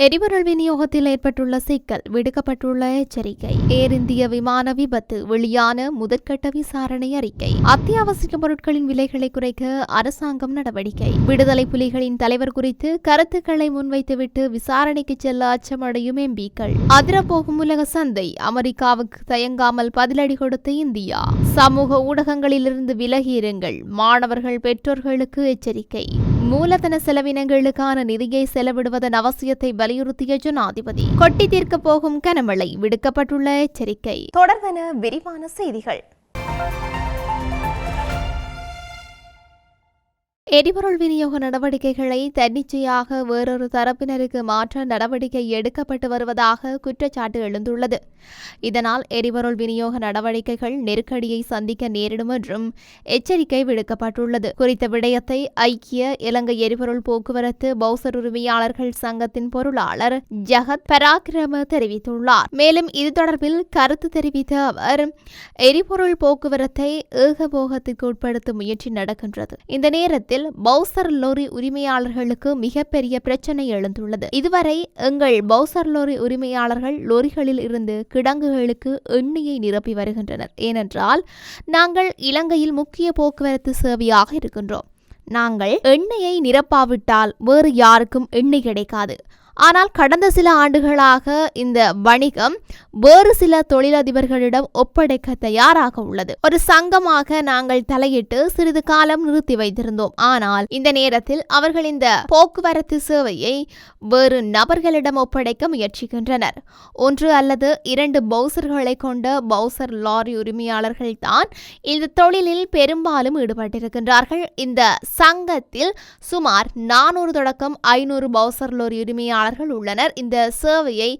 எரிபொருள் விநியோகத்தில் ஏற்பட்டுள்ள சிக்கல் விடுக்கப்பட்டுள்ள எச்சரிக்கை. ஏர் இந்திய விமான விபத்து வெளியான முதற்கட்ட விசாரணை அறிக்கை. அத்தியாவசிய பொருட்களின் விலைகளை குறைக்க அரசாங்கம் நடவடிக்கை. விடுதலை புலிகளின் தலைவர் குறித்து கருத்துக்களை முன்வைத்துவிட்டு விசாரணைக்கு செல்ல அச்சமடையும் எம்பிக்கள். அதிரப்போகும் உலக சந்தை அமெரிக்காவுக்கு தயங்காமல் பதிலடி கொடுத்த இந்தியா. சமூக ஊடகங்களிலிருந்து விலகியிருங்கள் மாணவர்கள் பெற்றோர்களுக்கு எச்சரிக்கை. மூலதன செலவினங்களுக்கான நிதியை செலவிடுவதன் அவசியத்தை வலியுறுத்திய ஜனாதிபதி. கொட்டி தீர்க்கப் போகும் கனமழை விடுக்கப்பட்டுள்ள எச்சரிக்கை. தொடர்வன விரிவான செய்திகள். எரிபொருள் விநியோக நடவடிக்கைகளை தன்னிச்சையாக வேறொரு தரப்பினருக்கு மாற்ற நடவடிக்கை எடுக்கப்பட்டு வருவதாக குற்றச்சாட்டு எழுந்துள்ளது. இதனால் எரிபொருள் விநியோக நடவடிக்கைகள் நெருக்கடியை சந்திக்க நேரிடும் என்றும் எச்சரிக்கை விடுக்கப்பட்டுள்ளது. குறித்த விடயத்தை ஐக்கிய இலங்கை எரிபொருள் போக்குவரத்து பௌசர் உரிமையாளர்கள் சங்கத்தின் பொருளாளர் ஜகத் பராக்கிரம தெரிவித்துள்ளார். மேலும் இது தொடர்பில் கருத்து தெரிவித்த அவர் எரிபொருள் போக்குவரத்தை ஏகபோகத்திற்கு உட்படுத்தும் முயற்சி நடக்கின்றது. இந்த நேரத்தில் பௌசர் லோரி உரிமையாளர்களுக்கு மிகப்பெரிய பிரச்சனை எழுந்துள்ளது. இதுவரை எங்கள் பௌசர் லோரி உரிமையாளர்கள் லோரிகளில் இருந்து கிடங்குகளுக்கு எண்ணெயை நிரப்பி வருகின்றனர். ஏனென்றால் நாங்கள் இலங்கையில் முக்கிய போக்குவரத்து சேவையாக இருக்கின்றோம். நாங்கள் எண்ணெயை நிரப்பாவிட்டால் வேறு யாருக்கும் எண்ணெய் கிடைக்காது. ஆனால் கடந்த சில ஆண்டுகளாக இந்த வணிகம் வேறு சில தொழிலதிபர்களிடம் ஒப்படைக்க தயாராக உள்ளது. ஒரு சங்கமாக நாங்கள் தலையிட்டு சிறிது காலம் நிறுத்தி வைத்திருந்தோம். ஆனால் இந்த நேரத்தில் அவர்கள் இந்த போக்குவரத்து சேவையை வேறு நபர்களிடம் ஒப்படைக்க முயற்சிக்கின்றனர். ஒன்று அல்லது இரண்டு பவுசர்களை கொண்ட பவுசர் லாரி உரிமையாளர்கள் தான் இந்த தொழிலில் பெரும்பாலும் ஈடுபட்டிருக்கின்றார்கள். இந்த சங்கத்தில் சுமார் நானூறு தொடக்கம் ஐநூறு பவுசர் லோரி உரிமையாளர்கள் உள்ளனர். இந்த சேவையை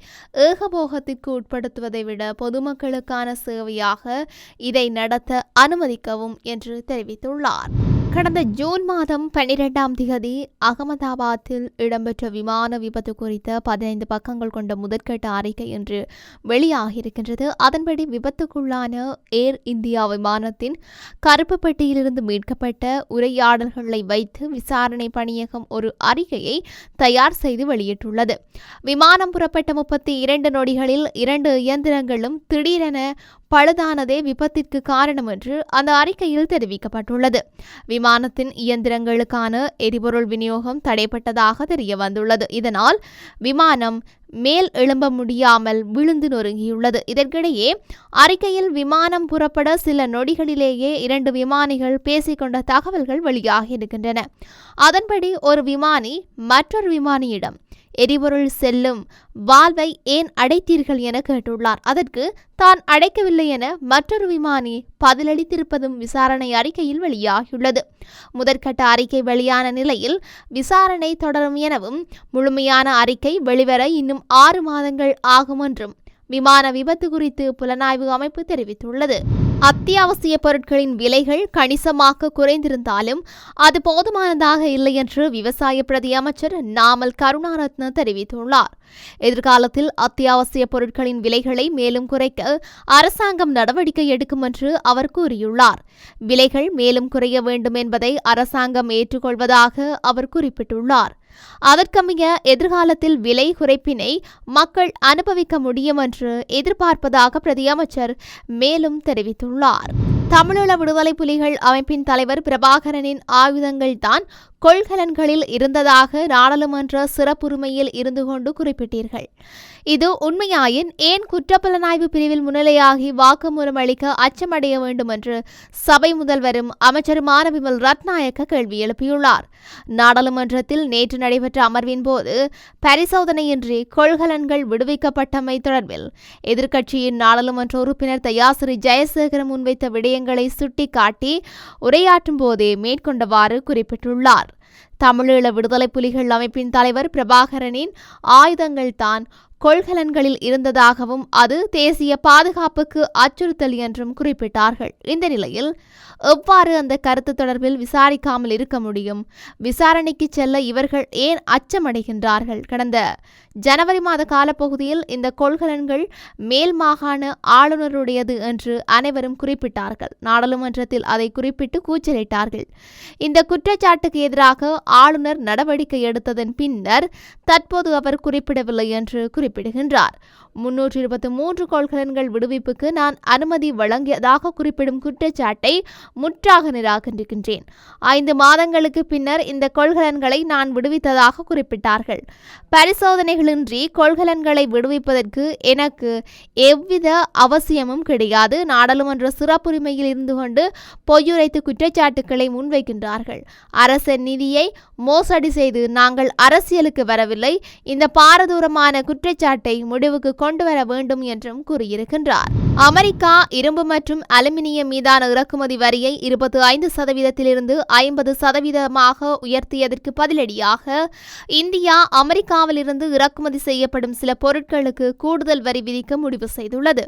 ஏகபோகத்திற்கு உட்படுத்துவதை விட பொதுமக்களுக்கான சேவையாக இதை நடத்த அனுமதிக்கவும் என்று தெரிவித்துள்ளார். கடந்த ஜூன் மாதம் பன்னிரெண்டாம் திகதி அகமதாபாத்தில் இடம்பெற்ற விமான விபத்து குறித்த பதினைந்து பக்கங்கள் கொண்ட முதற்கட்ட அறிக்கை இன்று வெளியாகியிருக்கின்றது. அதன்படி விபத்துக்குள்ளான ஏர் இந்தியா விமானத்தின் கருப்பு பெட்டியிலிருந்து மீட்கப்பட்ட உரையாடல்களை வைத்து விசாரணை பணியகம் ஒரு அறிக்கையை தயார் செய்து வெளியிட்டுள்ளது. விமானம் புறப்பட்ட முப்பத்தி இரண்டு நொடிகளில் இரண்டு இயந்திரங்களும் திடீரென பழுதானதே விபத்திற்கு காரணம் என்று அந்த அறிக்கையில் தெரிவிக்கப்பட்டுள்ளது. விமானத்தின் இயந்திரங்களுக்கான எரிபொருள் விநியோகம் தடைப்பட்டதாக தெரிய வந்துள்ளது இதனால் விமானம் மேல் எழும்ப முடியாமல் விழுந்து நொறுங்கியுள்ளது. இதற்கிடையே அறிக்கையில் விமானம் புறப்பட சில நொடிகளிலேயே இரண்டு விமானிகள் பேசிக்கொண்ட தகவல்கள் வெளியாகியிருக்கின்றன அதன்படி ஒரு விமானி மற்றொரு விமானியிடம் எரிபொருள் செல்லும் வால்வை ஏன் அடைத்தீர்கள் என கேட்டுள்ளார். அதற்கு தான் அடைக்கவில்லை என மற்றொரு விமானி பதிலளித்திருப்பதும் விசாரணை அறிக்கையில் வெளியாகியுள்ளது. முதற்கட்ட அறிக்கை வெளியான நிலையில் விசாரணை தொடரும் எனவும் முழுமையான அறிக்கை வெளிவர இன்னும் ஆறு மாதங்கள் ஆகும் என்றும் விமான விபத்து குறித்து புலனாய்வு அமைப்பு தெரிவித்துள்ளது. அத்தியாவசிய பொருட்களின் விலைகள் கணிசமாக குறைந்திருந்தாலும் அது போதுமானதாக இல்லை என்று விவசாய பிரதி அமைச்சர் நாமல் கருணாரத்ன தெரிவித்துள்ளார். எதிர்காலத்தில் அத்தியாவசிய பொருட்களின் விலைகளை மேலும் குறைக்க அரசாங்கம் நடவடிக்கை எடுக்கும் என்று அவர் கூறியுள்ளார். விலைகள் மேலும் குறைய வேண்டும் என்பதை அரசாங்கம் ஏற்றுக்கொள்வதாக அவர் குறிப்பிட்டுள்ளார். அதற்கமைய எதிர்காலத்தில் விலை குறைப்பினை மக்கள் அனுபவிக்க முடியும் என்று எதிர்பார்ப்பதாக பிரதியமைச்சர் மேலும் தெரிவித்துள்ளார். தமிழீழ விடுதலை புலிகள் அமைப்பின் தலைவர் பிரபாகரனின் ஆயுதங்கள் தான் கொள்கலன்களில் இருந்ததாக நாடாளுமன்ற சிறப்புரிமையில் இருந்து கொண்டு குறிப்பிட்டீர்கள். இது உண்மையாயின் ஏன் குற்றப்புலனாய்வு பிரிவில் முன்னிலையாகி வாக்குமூலம் அளிக்க அச்சமடைய வேண்டும் என்று சபை முதல்வரும் அமைச்சருமான விமல் ரத்நாயக்க கேள்வி எழுப்பியுள்ளார். நாடாளுமன்றத்தில் நேற்று நடைபெற்ற அமர்வின் போது பரிசோதனையின்றி கொள்கலன்கள் விடுவிக்கப்பட்டமை தொடர்பில் எதிர்க்கட்சியின் நாடாளுமன்ற உறுப்பினர் தயாசிரி ஜெயசேகர முன்வைத்த விடயங்களை விடயங்களை சுட்டிக்காட்டி உரையாற்றும் போதே மேற்கொண்டவாறு குறிப்பிட்டுள்ளார். தமிழீழ விடுதலை புலிகள் அமைப்பின் தலைவர் பிரபாகரனின் ஆயுதங்கள் தான் கொள்கலன்களில் இருந்ததாகவும் அது தேசிய பாதுகாப்புக்கு அச்சுறுத்தல் என்றும் குறிப்பிட்டார்கள். இந்த நிலையில் எவ்வாறு அந்த கருத்து தொடர்பில் விசாரிக்காமல் இருக்க முடியும்? விசாரணைக்கு செல்ல இவர்கள் ஏன் அச்சமடைகின்றார்கள்? கடந்த ஜனவரி மாத காலப்பகுதியில் இந்த கொள்கலன்கள் மேல் மாகாண ஆளுநருடையது என்று அனைவரும் குறிப்பிட்டார்கள். நாடாளுமன்றத்தில் அதை குறிப்பிட்டு கூச்சலிட்டார்கள். இந்த குற்றச்சாட்டுக்கு எதிராக ஆளுநர் நடவடிக்கை எடுத்ததன் பின்னர் தற்போது அவர் குறிப்பிடவில்லை என்று குறிப்பிடுகின்றார். முன்னூற்று இருபத்தி மூன்று கொள்கலன்கள் விடுவிப்புக்கு நான் அனுமதி வழங்கியதாக குறிப்பிடும் குற்றச்சாட்டை முற்றாக நிராகரிக்கின்றேன். ஐந்து மாதங்களுக்கு பின்னர் இந்த கொள்கலன்களை நான் விடுவித்ததாக குறிப்பிட்டார்கள். பரிசோதனைகள் பரிசோதனைகளின்றி கொள்கலன்களை விடுவிப்பதற்கு எனக்கு எவ்வித அவசியமும் கிடையாது. நாடாளுமன்ற சிறப்புரிமையில் இருந்து கொண்டு பொய்யுரைத்து குற்றச்சாட்டுக்களை முன்வைக்கின்றார்கள். அரச நிதியை மோசடி செய்து நாங்கள் அரசியலுக்கு வரவில்லை. இந்த பாரதூரமான குற்றச்சாட்டை முடிவுக்கு கொண்டு வர வேண்டும் என்றும் கூறியிருக்கின்றார். அமெரிக்கா இரும்பு மற்றும் அலுமினியம் மீதான இறக்குமதி வரியை இருபத்தி ஐந்து சதவீதத்திலிருந்து ஐம்பது சதவீதமாக உயர்த்தியதற்கு பதிலடியாக இந்தியா அமெரிக்காவிலிருந்து இறக்குமதி செய்யப்படும் சில பொருட்களுக்கு கூடுதல் வரி விதிக்க முடிவு செய்துள்ளது.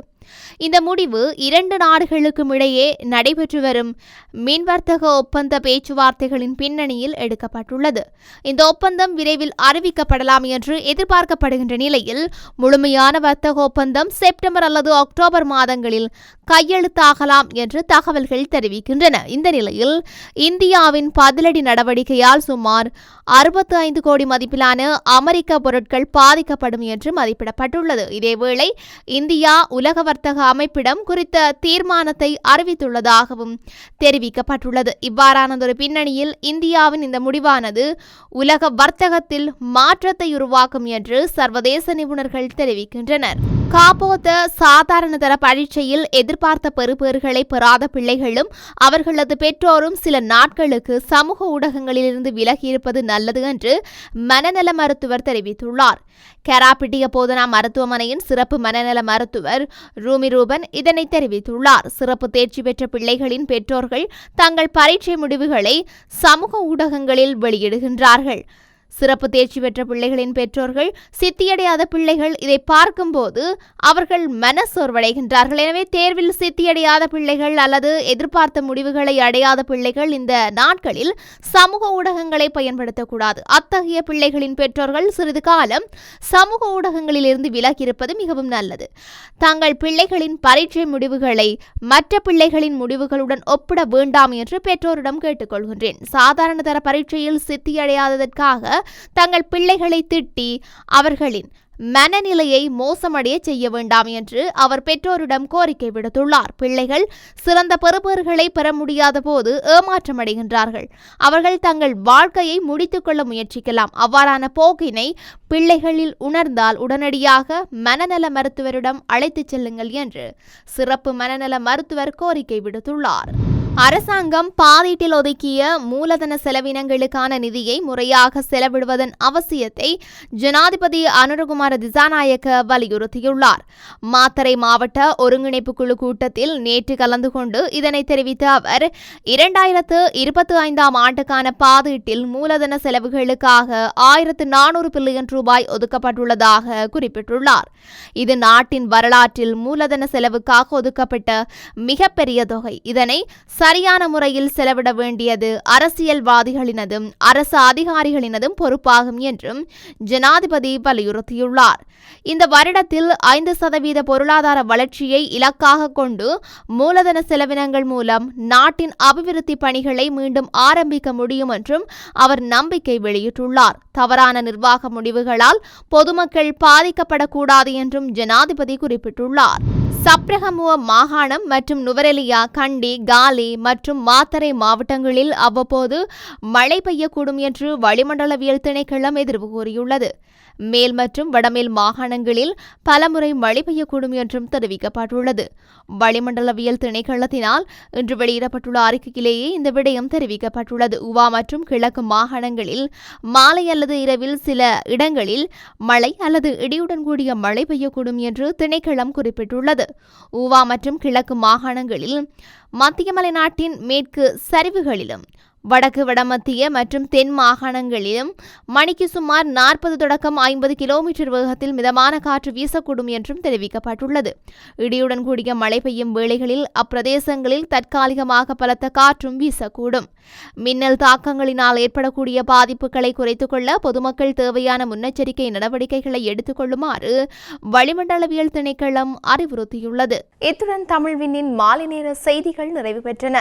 இந்த முடிவு இரண்டு நாடுகளுக்கும் இடையே நடைபெற்று வரும் மீன் வர்த்தக ஒப்பந்த பேச்சுவார்த்தைகளின் பின்னணியில் எடுக்கப்பட்டுள்ளது. இந்த ஒப்பந்தம் விரைவில் அறிவிக்கப்படலாம் என்று எதிர்பார்க்கப்படுகின்ற நிலையில் முழுமையான வர்த்தக ஒப்பந்தம் செப்டம்பர் அல்லது அக்டோபர் மாதங்களில் கையெழுத்தாகலாம் என்று தகவல்கள் தெரிவிக்கின்றன. இந்த நிலையில் இந்தியாவின் பதிலடி நடவடிக்கையால் சுமார் அறுபத்தி ஐந்து கோடி மதிப்பிலான அமெரிக்க பொருட்கள் பாதிக்கப்படும் என்று மதிப்பிடப்பட்டுள்ளது. இதேவேளை இந்தியா உலக வர்த்தக அமைப்பிடம் குறித்த தீர்மானத்தை அறிவித்துள்ளதாகவும் தெரிவிக்கப்பட்டுள்ளது. இவ்வாறானதொரு பின்னணியில் இந்தியாவின் இந்த முடிவானது உலக வர்த்தகத்தில் மாற்றத்தை உருவாக்கும் என்று சர்வதேச நிபுணர்கள் தெரிவிக்கின்றனர். காப்போத சாதாரண தர பரீட்சையில் எதிர்பார்த்த பெறுபேறுகளை பெறாத பிள்ளைகளும் அவர்களது பெற்றோரும் சில நாட்களுக்கு சமூக ஊடகங்களிலிருந்து விலகியிருப்பது நல்லது என்று மனநல மருத்துவர் தெரிவித்துள்ளார். கெராபிட்டிய போதனா மருத்துவமனையின் சிறப்பு மனநல மருத்துவர் ரூமி ரூபன் இதனை தெரிவித்துள்ளார். சிறப்பு தேர்ச்சி பெற்ற பிள்ளைகளின் பெற்றோர்கள் தங்கள் பரீட்சை முடிவுகளை சமூக ஊடகங்களில் வெளியிடுகின்றார்கள். சிறப்பு தேர்ச்சி பெற்ற பிள்ளைகளின் பெற்றோர்கள் சித்தியடையாத பிள்ளைகள் இதை பார்க்கும்போது அவர்கள் மனசோர்வடைகின்றார்கள் எனவே தேர்வில் சித்தியடையாத பிள்ளைகள் அல்லது எதிர்பார்த்த முடிவுகளை அடையாத பிள்ளைகள் இந்த நாட்களில் சமூக ஊடகங்களை பயன்படுத்தக்கூடாது. அத்தகைய பிள்ளைகளின் பெற்றோர்கள் சிறிது காலம் சமூக ஊடகங்களில் இருந்து விலகியிருப்பது மிகவும் நல்லது. தங்கள் பிள்ளைகளின் பரீட்சை முடிவுகளை மற்ற பிள்ளைகளின் முடிவுகளுடன் ஒப்பிட வேண்டாம் என்று பெற்றோரிடம் கேட்டுக்கொள்கின்றேன். சாதாரண தர பரீட்சையில் சித்தியடையாததற்காக தங்கள் பிள்ளைகளை திட்டி அவர்களின் மனநிலையை மோசமடைய செய்ய வேண்டாம் என்று அவர் பெற்றோரிடம் கோரிக்கை விடுத்துள்ளார். பிள்ளைகள் சிறந்த பெறுபேறுகளை பெற முடியாத போது ஏமாற்றமடைகின்றார்கள். அவர்கள் தங்கள் வாழ்க்கையை முடித்துக்கொள்ள முயற்சிக்கலாம். அவ்வாறான போக்கினை பிள்ளைகளில் உணர்ந்தால் உடனடியாக மனநல மருத்துவரிடம் அழைத்துச் செல்லுங்கள் என்று சிறப்பு மனநல மருத்துவர் கோரிக்கை விடுத்துள்ளார். அரசாங்கம் பாதீட்டில் ஒதுக்கிய மூலதன செலவினங்களுக்கான நிதியை முறையாக செலவிடுவதன் அவசியத்தை ஜனாதிபதி அனுரகுமார திசாநாயக்க வலியுறுத்தியுள்ளார். மாத்தறை மாவட்ட ஒருங்கிணைப்பு குழு கூட்டத்தில் நேற்று கலந்து கொண்டு இதனை தெரிவித்த அவர் இரண்டாயிரத்து இருபத்தி ஐந்தாம் ஆண்டுக்கான பாதீட்டில் மூலதன செலவுகளுக்காக ஆயிரத்து நானூறு பில்லியன் ரூபாய் ஒதுக்கப்பட்டுள்ளதாக குறிப்பிட்டுள்ளார். இது நாட்டின் வரலாற்றில் மூலதன செலவுக்காக ஒதுக்கப்பட்ட மிகப்பெரிய தொகை. இதனை சரியான முறையில் செலவிட வேண்டியது அரசியல்வாதிகளினதும் அரசு அதிகாரிகளினதும் பொறுப்பாகும் என்றும் ஜனாதிபதி வலியுறுத்தியுள்ளார். இந்த வருடத்தில் ஐந்து சதவீத பொருளாதார வளர்ச்சியை இலக்காக கொண்டு மூலதன செலவினங்கள் மூலம் நாட்டின் அபிவிருத்தி பணிகளை மீண்டும் ஆரம்பிக்க முடியும் என்றும் அவர் நம்பிக்கை வெளியிட்டுள்ளார். தவறான நிர்வாக முடிவுகளால் பொதுமக்கள் பாதிக்கப்படக்கூடாது என்றும் ஜனாதிபதி குறிப்பிட்டுள்ளார். சப்ரகமுவ மாகாணம் மற்றும் நுவரெலியா கண்டி காலி மற்றும் மாத்தரை மாவட்டங்களில் அவ்வப்போது மழை பெய்யக்கூடும் என்று வளிமண்டலவியல் திணைக்களம் எதிர்வு கூறியுள்ளது. மேல் மற்றும் வடமேல் மாகாணங்களில் பலமுறை மழை பெய்யக்கூடும் என்றும் தெரிவிக்கப்பட்டுள்ளது. வளிமண்டலவியல் திணைக்களத்தினால் இன்று வெளியிடப்பட்டுள்ள அறிக்கையிலேயே இந்த விடயம் தெரிவிக்கப்பட்டுள்ளது. உவா மற்றும் கிழக்கு மாகாணங்களில் மாலை அல்லது இரவில் சில இடங்களில் மழை அல்லது இடியுடன் கூடிய மழை பெய்யக்கூடும் என்று திணைக்களம் குறிப்பிட்டுள்ளது. ஊவா மற்றும் கிழக்கு மாகாணங்களில் மத்திய மலைநாட்டின் மேற்கு சரிவுகளிலும் வடக்கு வடமத்திய மற்றும் தென் மாகாணங்களிலும் மணிக்கு சுமார் நாற்பது தொடக்கம் ஐம்பது கிலோமீட்டர் வேகத்தில் மிதமான காற்று வீசக்கூடும் என்றும் தெரிவிக்கப்பட்டுள்ளது. இடியுடன் கூடிய மழை பெய்யும் வேளைகளில் அப்பிரதேசங்களில் தற்காலிகமாக பலத்த காற்றும் வீசக்கூடும். மின்னல் தாக்கங்களினால் ஏற்படக்கூடிய பாதிப்புகளை குறைத்துக் கொள்ள பொதுமக்கள் தேவையான முன்னெச்சரிக்கை நடவடிக்கைகளை எடுத்துக்கொள்ளுமாறு வளிமண்டலவியல் திணைக்களம் அறிவுறுத்தியுள்ளது. இத்துடன் தமிழ்வினின் மாலை நேர செய்திகள் நிறைவு பெற்றன.